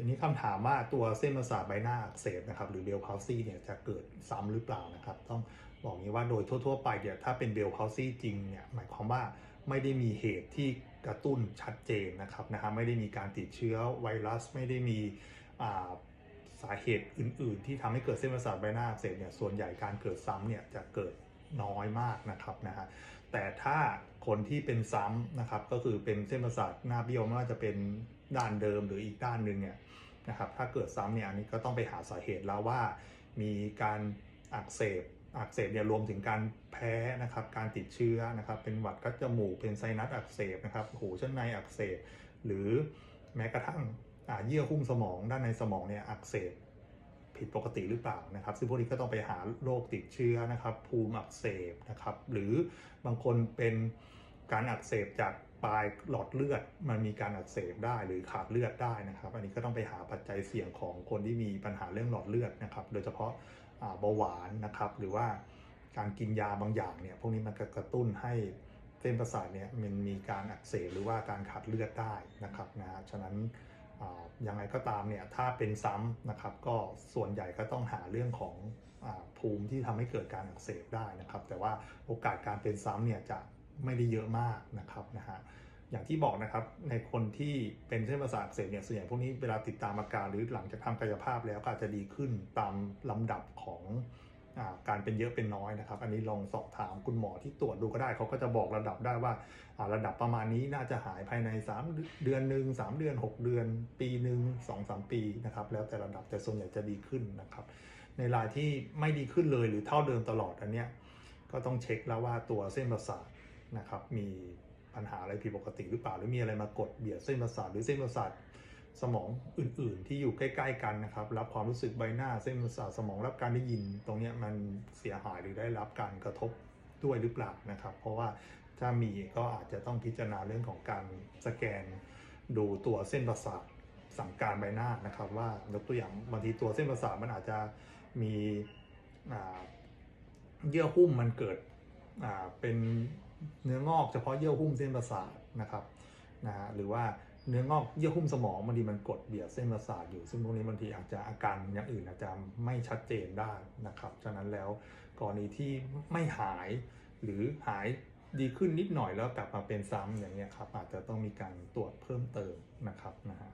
ทีนี้คำถามว่าตัวเส้นประสาทใบหน้าอักเสบนะครับหรือเบลพาวซีเนี่ยจะเกิดซ้ำหรือเปล่านะครับ ต้องบอกนี้ว่าโดยทั่ว ๆ ไปเนี่ยถ้าเป็นเบลพาวซีจริงเนี่ยหมายความว่าไม่ได้มีเหตุที่กระตุ้นชัดเจนนะครับนะฮะไม่ได้มีการติดเชื้อไวรัส ไม่ได้มีสาเหตุอื่น ๆ ที่ทำให้เกิดเส้นประสาทใบหน้าอักเสบเนี่ยส่วนใหญ่การเกิดซ้ำเนี่ยจะเกิด น้อยมากนะครับนะฮะแต่ถ้าคนที่เป็นซ้ำนะครับก็คือเป็นเส้นประสาทหน้าเบี้ยวไม่ว่าจะเป็นด้านเดิมหรืออีกด้านหนึ่งเนี่ยนะครับถ้าเกิดซ้ำเนี่ยอันนี้ก็ต้องไปหาสาเหตุแล้วว่า มีการอักเสบอักเสบเนี่ยรวมถึงการแพ้นะครับการติดเชื้อนะครับเป็นหวัดกัดจมูกเป็นไซนัสอักเสบนะครับหูชั้นในอักเสบ หรือแม้กระทั่งเยื่อหุ้มสมองด้านในสมองเนี่ยอักเสบ ผิดปกติหรือเปล่านะครับ ซึ่งพวกนี้ก็ต้องไปหาโรคติดเชื้อนะครับ ภูมิอักเสบนะครับ หรือบางคนเป็นการอักเสบจากปลายหลอดเลือดมันมีการอักเสบได้หรือขาดเลือดได้นะครับ อันนี้ก็ต้องไปหาปัจจัยเสี่ยงของคนที่มีปัญหาเรื่องหลอดเลือดนะครับ โดยเฉพาะเบาหวานนะครับ หรือว่าการกินยาบางอย่างเนี่ยพวกนี้มันกกระตุ้นให้เส้นประสาทเนี่ยมันมีการอักเสบหรือว่าการขาดเลือดได้นะครับนะฉะนั้น ยังไงก็ตามเนี่ยถ้าเป็นซ้ำนะครับก็ส่วนใหญ่ก็ต้องหาเรื่องของอภูมิที่ทำให้เกิดการอักเสบได้นะครับ แต่ว่าโอกาสการเป็นซ้ำเนี่ยจะไม่ได้เยอะมากนะครับนะฮะอย่างที่บอกนะครับในคนที่เป็นเส้นประสาทอักเสบเนี่ยส่วนใหญ่พวกนี้เวลาติดตามอาการหรือหลังจากทำกายภาพแล้วก็อาจจะดีขึ้นตามลำดับของ การเป็นเยอะเป็นน้อยนะครับ อันนี้ลองสอบถามคุณหมอที่ตรวจดูก็ได้เขาก็จะบอกระดับได้ว่าระดับประมาณนี้น่าจะหายภายใน 3 เดือนหนึ่ง3เดือน 6 เดือน ปีหนึ่งสองสามปีนะครับแล้วแต่ระดับแต่ส่วนใหญ่จะดีขึ้นนะครับ ในรายที่ไม่ดีขึ้นเลยหรือเท่าเดิมตลอดอันเนี้ยก็ต้องเช็คแล้วว่าตัวเส้นประสาทนะครับมีปัญหาอะไรผิดปกติหรือเปล่าหรือมีอะไรมากดเบียดเส้นประสาทหรือเส้นประสาท สมองอื่นๆ ที่อยู่ใกล้ ๆ กันนะครับ รับความรู้สึกใบหน้าเส้นประสาทสมองรับการได้ยิน ตรงนี้มันเสียหายหรือได้รับการกระทบด้วยหรือเปล่านะครับ เพราะว่าถ้ามีก็อาจจะต้องพิจารณาเรื่องของการสแกน ดูตัวเส้นประสาทสั่งการใบหน้านะครับ ว่ายกตัวอย่างบางทีตัวเส้นประสาทมันอาจจะมีเยื่อหุ้มมันเกิดเป็นเนื้องอกเฉพาะเยื่อหุ้มเส้นประสาทนะครับนะฮะหรือว่า เนื้องอกเยื่อหุ้มสมองบางทีมันกดเบียดเส้นประสาทอยู่ ซึ่งพวกนี้บางทีอาจจะอาการอย่างอื่นอาจจะไม่ชัดเจนได้นะครับฉะนั้นแล้วกรณีที่ไม่หายหรือหายดีขึ้นนิดหน่อยแล้วกลับมาเป็นซ้ำอย่างเงี้ยครับอาจจะต้องมีการตรวจเพิ่มเติมนะครับนะฮะ